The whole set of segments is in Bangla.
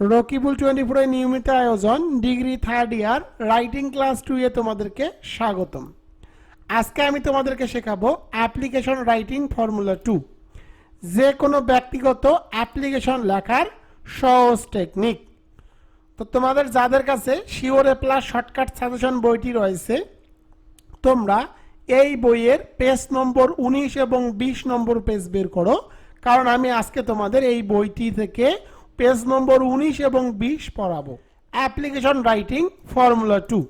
রকিবুল টোয়েন্টি ফোরের নিয়মিত আয়োজন, degree third year writing class two এ তোমাদেরকে স্বাগতম। আজকে আমি তোমাদেরকে শেখাবো অ্যাপ্লিকেশন রাইটিং ফর্মুলা টু যে কোনো ব্যক্তিগত অ্যাপ্লিকেশন লেখার সহজ টেকনিক তো তোমাদের যাদের কাছে শিওরে প্লাস শর্টকাট সাজেশন বইটি রয়েছে, তোমরা এই বইয়ের পেজ নম্বর উনিশ এবং বিশ নম্বর পেজ বের করো, কারণ আমি আজকে তোমাদের এই বইটি থেকে পেজ নম্বর উনিশ এবং বিশ পড়াবো। অ্যাপ্লিকেশন রাইটিং ফর্মুলা টু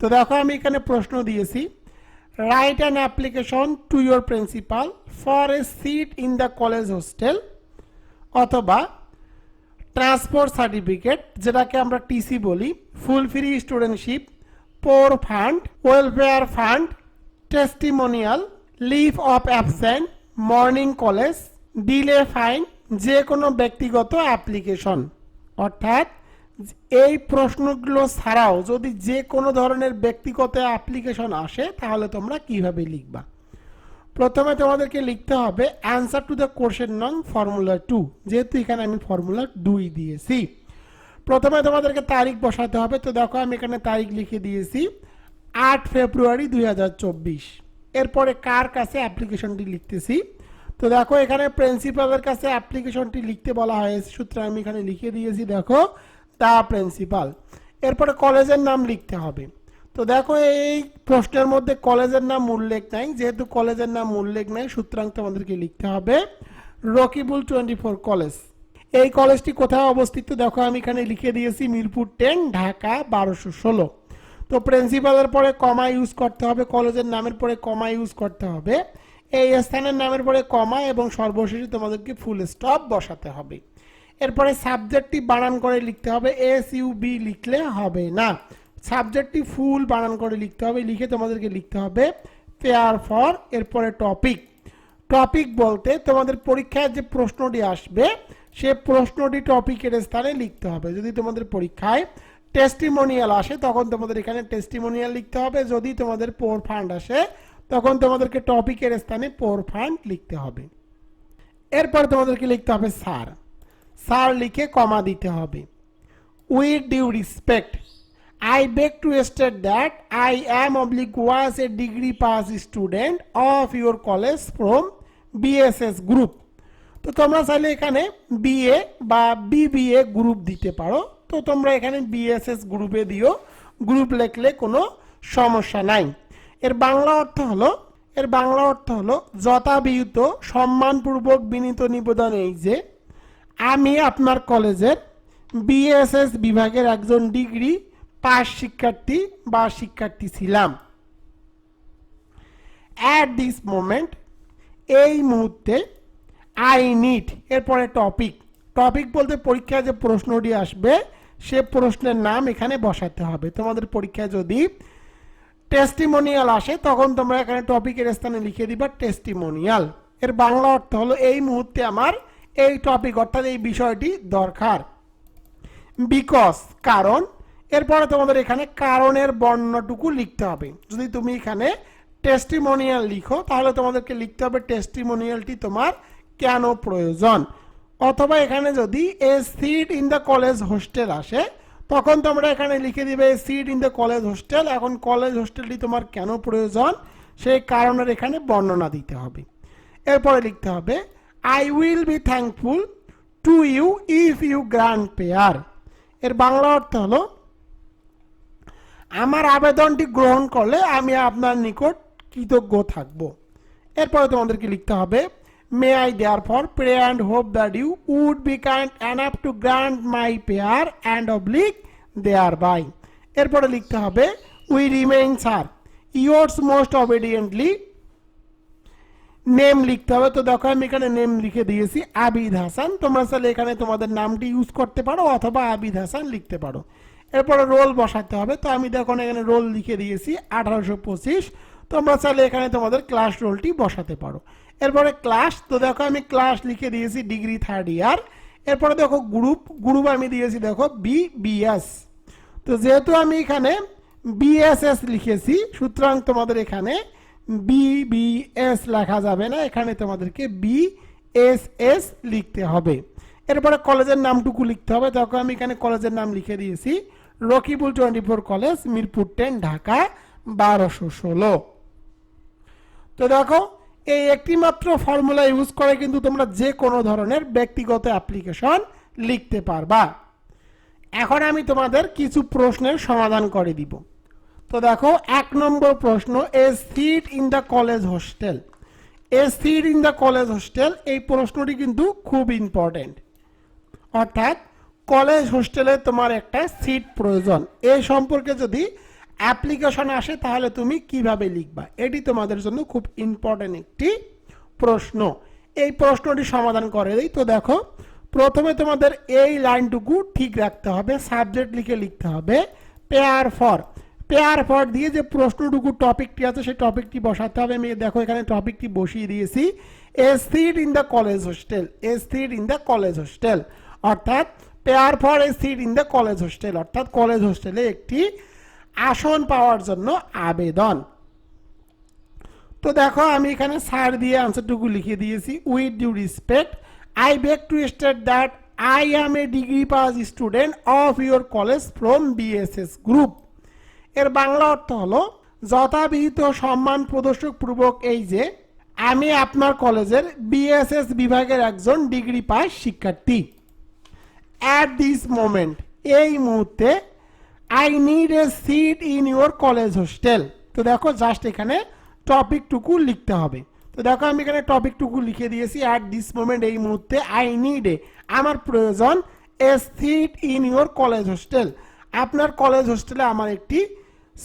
তো দেখো, আমি এখানে প্রশ্ন দিয়েছি। Write an application to your principal for a seat in the college hostel অথবা ট্রান্সপোর্ট সার্টিফিকেট যেটাকে আমরা টিসি বলি full free studentship poor fund welfare fund testimonial leave of absent morning college delay fine যে কোনো ব্যক্তিগত অ্যাপ্লিকেশন, অর্থাৎ এই প্রশ্নগুলো ছাড়াও যদি যে কোনো ধরনের ব্যক্তিগত অ্যাপ্লিকেশন আসে, তাহলে তোমরা কীভাবে লিখবা? প্রথমে তোমাদেরকে লিখতে হবে অ্যান্সার টু দ্য কোশ্চেন নং ফর্মুলা টু যেহেতু এখানে আমি ফর্মুলা দুই দিয়েছি। প্রথমে তোমাদেরকে তারিখ বসাতে হবে, তো দেখো আমি এখানে তারিখ লিখে দিয়েছি, আট ফেব্রুয়ারি দু হাজার চব্বিশ। এরপরে কার কাছে অ্যাপ্লিকেশনটি লিখতেছি? তো দেখো, এখানে প্রিন্সিপালের কাছে অ্যাপ্লিকেশনটি লিখতে বলা হয়েছে। সুতরাং আমি এখানে লিখে দিয়েছি, দেখো, দা প্রিন্সিপাল। এরপরে কলেজের নাম লিখতে হবে। তো দেখো, এই প্রশ্নের মধ্যে কলেজের নাম উল্লেখ নাই। যেহেতু কলেজের নাম উল্লেখ নাই, সুতরাং তোমাদেরকে লিখতে হবে, রকিবুল টোয়েন্টি ফোর কলেজ। এই কলেজটি কোথায় অবস্থিত? দেখো, আমি এখানে লিখে দিয়েছি, মিরপুর টেন, ঢাকা, বারোশো ষোলো। তো প্রিন্সিপালের পরে কমা ইউজ করতে হবে, কলেজের নামের পরে কমা ইউজ করতে হবে। এই স্থানের নামের পরে কমা এবং সর্বশেষে তোমাদেরকে ফুল স্টপ বসাতে হবে। এরপরে সাবজেক্টটি বানান করে লিখতে হবে এস ইউ বি লিখলে হবে না। সাবজেক্টটি ফুল বানান করে লিখতে হবে, লিখে তোমাদেরকে লিখতে হবে ফেয়ার ফর এরপরে টপিক টপিক বলতে তোমাদের পরীক্ষায় যে প্রশ্নটি আসবে, সে প্রশ্নটি টপিকের স্থানে লিখতে হবে। যদি তোমাদের পরীক্ষায় টেস্টিমোনিয়াল আসে, তখন তোমাদের এখানে টেস্টিমোনিয়াল লিখতে হবে। যদি তোমাদের পোর ফান্ড আসে তখন তোমাদেরকে টপিকের স্থানে পোর ফান্ড লিখতে হবে। এরপর তোমাদেরকে লিখতে হবে সার সার লিখে কমা দিতে হবে। With due respect I beg to state that I am oblique was a degree pass student of your college from BSS group তো তোমরা চাইলে এখানে বিএ বা বিবিএ গ্রুপ দিতে পারো। তো তোমরা এখানে বিএসএস গ্রুপে দিও। গ্রুপ লিখলে কোনো সমস্যা নাই। এর বাংলা অর্থ হলো, এর বাংলা অর্থ হলো যথাবিহিত সম্মানপূর্বক বিনীত নিবেদন এই যে, আমি আপনার কলেজের বিএসএস বিভাগের একজন ডিগ্রি পাস শিক্ষার্থী বা শিক্ষার্থী ছিলাম। অ্যাট দিস মোমেন্ট এই মুহূর্তে আই নিড এরপরে টপিক টপিক বলতে পরীক্ষায় যে প্রশ্নটি আসবে, সে প্রশ্নের নাম এখানে বসাতে হবে। তোমাদের পরীক্ষায় যদি টেস্টিমোনিয়াল আসে, তখন তোমরা এখানে টপিকের স্থানে লিখে দিবা টেস্টিমোনিয়াল এর বাংলা অর্থ হলো এই মুহূর্তে আমার এই টপিক অর্থাৎ এই বিষয়টি দরকার। বিকজ কারণ, এরপরে তোমাদের এখানে কারণের বর্ণটুকু লিখতে হবে। যদি তুমি এখানে টেস্টিমোনিয়াল লিখো, তাহলে তোমাদেরকে লিখতে হবে টেস্টিমোনিয়ালটি তোমার কেন প্রয়োজন? অথবা এখানে যদি a seat in the college hostel আসে তখন তোমরা এখানে লিখে দিবে seat in the college hostel এখন কলেজ হোস্টেলটি তোমার কেন প্রয়োজন? সেই কারণের এখানে বর্ণনা দিতে হবে। এরপরে লিখতে হবে I will be thankful to you if you grant prayer এর বাংলা অর্থ হলো, আমার আবেদনটি গ্রহণ করলে আমি আপনার নিকট কৃতজ্ঞ থাকব। এরপরে তোমাদেরকে লিখতে হবে therefore pray and hope that you would be kind enough to grant my prayer and oblige thereby এরপরে লিখতে হবে we remain sir yours most obediently name লিখতে হবে। তো দেখো, আমি এখানে নেম লিখে দিয়েছি, আবিদ হাসান। তোমরা চাইলে এখানে তোমাদের নামটি ইউজ করতে পারো অথবা আবিদ হাসান লিখতে পারো। এরপরে রোল বসাতে হবে। তো আমি দেখুন এখানে রোল লিখে দিয়েছি, আঠারোশো পঁচিশ। তোমরা চাইলে এখানে তোমাদের ক্লাস রোলটি বসাতে পারো। এরপরে ক্লাস তো দেখো আমি ক্লাস লিখে দিয়েছি ডিগ্রি থার্ড ইয়ার এরপরে দেখো গ্রুপ গ্রুপ আমি দিয়েছি দেখো বি বিএস তো যেহেতু আমি এখানে বিএসএস লিখেছি, সুতরাং তোমাদের এখানে বিবিএস লেখা যাবে না, এখানে তোমাদেরকে বি এস এস লিখতে হবে। এরপরে কলেজের নামটুকু লিখতে হবে। তখন আমি এখানে কলেজের নাম লিখে দিয়েছি, Rakibul twenty four college, Mirpur ten, Dhaka, বারোশো ষোলো। তো দেখো এই একটি মাত্র ফর্মুলা ইউজ করে কিন্তু তোমরা যে কোনো ধরনের ব্যক্তিগত অ্যাপ্লিকেশন লিখতে পারবা। এখন আমি তোমাদের কিছু প্রশ্নের সমাধান করে দিব। তো দেখো, এক নম্বর প্রশ্ন a seat in the college hostel a seat in the college hostel এই প্রশ্নটি কিন্তু খুব ইম্পর্টেন্ট অর্থাৎ কলেজ হোস্টেলে তোমার একটা সিট প্রয়োজন। এ সম্পর্কে যদি অ্যাপ্লিকেশন আসে, তাহলে তুমি কীভাবে লিখবা? এটি তোমাদের জন্য খুব ইম্পর্টেন্ট একটি প্রশ্ন। এই প্রশ্নটি সমাধান করে দিই। তো দেখো, প্রথমে তোমাদের এই লাইনটুকু ঠিক রাখতে হবে সাবজেক্ট লিখে লিখতে হবে পেয়ার ফর পেয়ার ফর দিয়ে যে প্রশ্নটুকু টপিকটি আছে, সেই টপিকটি বসাতে হবে। আমি দেখো এখানে টপিকটি বসিয়ে দিয়েছি। A seat in the college hostel a seat in the college hostel অর্থাৎ prayer for a seat in the college hostel অর্থাৎ কলেজ হোস্টেলে একটি আসন পাওয়ার জন্য আবেদন। তো দেখো, আমি এখানে সার দিয়ে আনসারটুকু লিখে দিয়েছি। With due respect I beg to state that I am a degree pass student of your college from BSS group এর বাংলা অর্থ হলো, যথাবিহিত সম্মান প্রদর্শক পূর্বক এই যে, আমি আপনার কলেজের বিএসএস বিভাগের একজন ডিগ্রি পাস শিক্ষার্থী। অ্যাট দিস মোমেন্ট এই মুহূর্তে I need a seat in your college hostel তো দেখো জাস্ট এখানে টপিকটুকু লিখতে হবে। তো দেখো, আমি এখানে টপিকটুকু লিখে দিয়েছি। অ্যাট দিস মোমেন্ট এই মুহূর্তে আই নিড এ আমার প্রয়োজন a seat in your college hostel আপনার কলেজ হোস্টেলে আমার একটি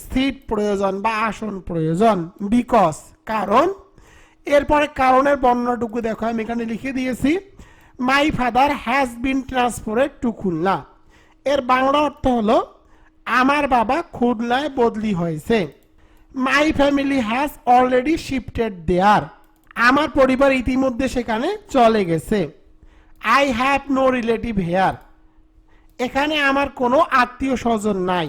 সিট প্রয়োজন বা আসন প্রয়োজন। বিকজ কারণ, এরপরে কারণের বর্ণনাটুকু দেখো, আমি এখানে লিখে দিয়েছি। My father has been transferred to Khulna এর বাংলা অর্থ হলো আমার বাবা খুলনায় বদলি হয়েছে। My family has already shifted there আমার পরিবার ইতিমধ্যে সেখানে চলে গেছে। I have no relative here এখানে আমার কোনো আত্মীয় স্বজন নাই।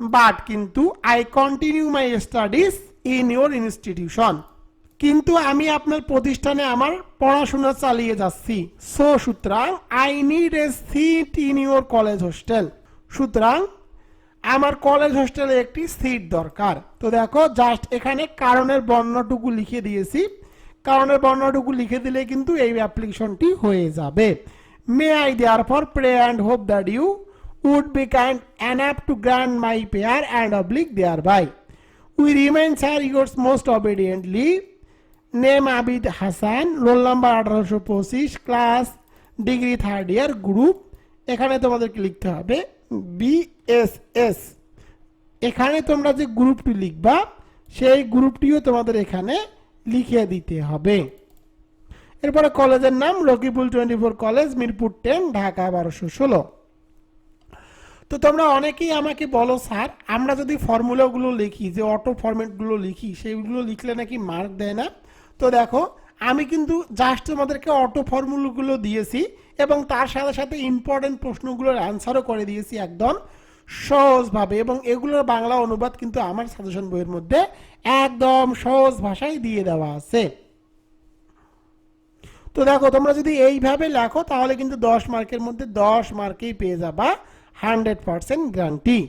বাট কিন্তু I continue my studies in your institution কিন্তু আমি আপনার প্রতিষ্ঠানে আমার পড়াশোনা চালিয়ে যাচ্ছি। সো সুতরাং I need a seat in your college hostel সুতরাং আমার কলেজ হোস্টেলে একটি সিট দরকার। তো দেখো জাস্ট এখানে কারণের বর্ণটুকু লিখে দিয়েছি। কারণের বর্ণটুকু লিখে দিলে কিন্তু এই অ্যাপ্লিকেশনটি হয়ে যাবে। May I therefore pray and hope that you would be kind enough to grant my prayer and oblige thereby we remain sir yours most obediently name Abid Hasan roll number আঠারোশো পঁচিশ class degree third year group এখানে তোমাদেরকে লিখতে হবে বিএসএস এখানে তোমরা যে গ্রুপটি লিখবা, সেই গ্রুপটিও তোমাদের এখানে লিখে দিতে হবে। এরপরে কলেজের নাম Rakibul twenty four college, Mirpur ten, Dhaka বারোশো ষোলো। তো তোমরা অনেকেই আমাকে বলো, স্যার, আমরা যদি ফর্মুলাগুলো লিখি, যে অটো ফরম্যাটগুলো লিখি, সেইগুলো লিখলে নাকি মার্ক দেয় না? তো দেখো, আমি কিন্তু জাস্ট তোমাদেরকে অটো ফর্মুলাগুলো দিয়েছি এবং তার সাথে সাথে ইম্পর্টেন্ট প্রশ্নগুলোর অ্যান্সারও করে দিয়েছি একদম। সহজভাবে, এবং এগুলোর বাংলা অনুবাদ কিন্তু আমার সাজেশন বইয়ের মধ্যে একদম সহজ ভাষায় দিয়ে দেওয়া আছে। তো দেখো, তোমরা যদি এইভাবে লেখো, তাহলে কিন্তু দশ মার্কের মধ্যে দশ মার্কেই পেয়ে যাবা, হান্ড্রেড পারসেন্ট গ্যারান্টি।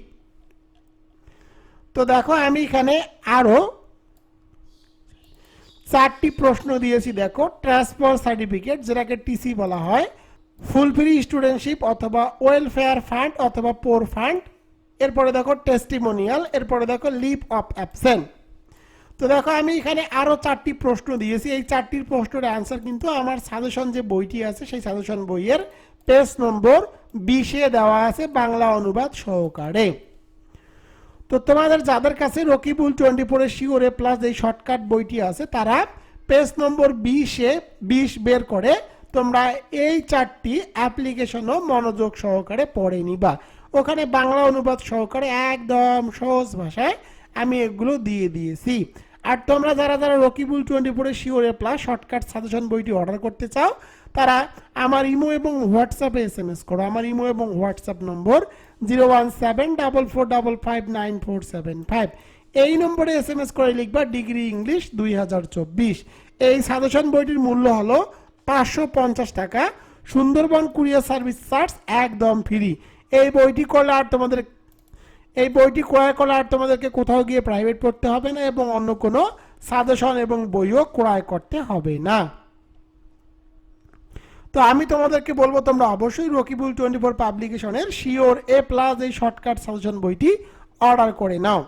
তো দেখো, আমি এখানে আরও চারটি প্রশ্ন দিয়েছি, দেখো ট্রান্সফার সার্টিফিকেট যেটাকে টিসি বলা হয়, ফুল ফ্রি স্টুডেন্টশিপ অথবা ওয়েলফেয়ার ফান্ড অথবা পোর ফান্ড এরপরে দেখো টেস্টিমোনিয়াল এরপরে দেখো লিভ অফ অ্যাবসেন্ট তো দেখো আমি এখানে আরও চারটি প্রশ্ন দিয়েছি। এই চারটির প্রশ্নের অ্যান্সার কিন্তু আমার সাজেশন যে বইটি আছে, সেই সাজেশন বইয়ের পেজ নম্বর বিশে দেওয়া আছে বাংলা অনুবাদ সহকারে। তো তোমাদের যাদের কাছে রকিবুল টোয়েন্টি ফোরের শিওরে প্লাস এই শর্টকাট বইটি আছে, তারা পেজ নম্বর বিশে, বিশ বের করে তোমরা এই চারটি অ্যাপ্লিকেশনও মনোযোগ সহকারে পড়ে নিবা। ওখানে বাংলা অনুবাদ সহকারে একদম সহজ ভাষায় আমি এগুলো দিয়ে দিয়েছি। আর তোমরা যারা যারা রকিবুল টোয়েন্টি ফোরের sure A plus shortcut suggestion বইটি অর্ডার করতে চাও, তারা আমার ইমো এবং হোয়াটসঅ্যাপে এস এম এস করো। আমার ইমো এবং হোয়াটসঅ্যাপ নম্বর zero one seven double four double five nine four seven five. এই নম্বরে এস এম এস করে লিখবা ডিগ্রি ইংলিশ দুই হাজার চব্বিশ। এই সাজেশন বইটির মূল্য হলো পাঁচশো পঞ্চাশ টাকা। সুন্দরবন কুরিয়ার সার্ভিস চার্জ একদম ফ্রি। এই বইটি করলে আর তোমাদের, এই বইটি ক্রয় করলে আর তোমাদেরকে কোথাও গিয়ে প্রাইভেট পড়তে হবে না এবং অন্য কোনো সাজেশন এবং বইও ক্রয় করতে হবে না। তো আমি তোমাদেরকে বলব, তোমরা অবশ্যই রকিবুল টোয়েন্টি ফোর পাবলিকেশনের শিওর এ প্লাস এই শর্টকাট সাজেশন বইটি অর্ডার করে নাও।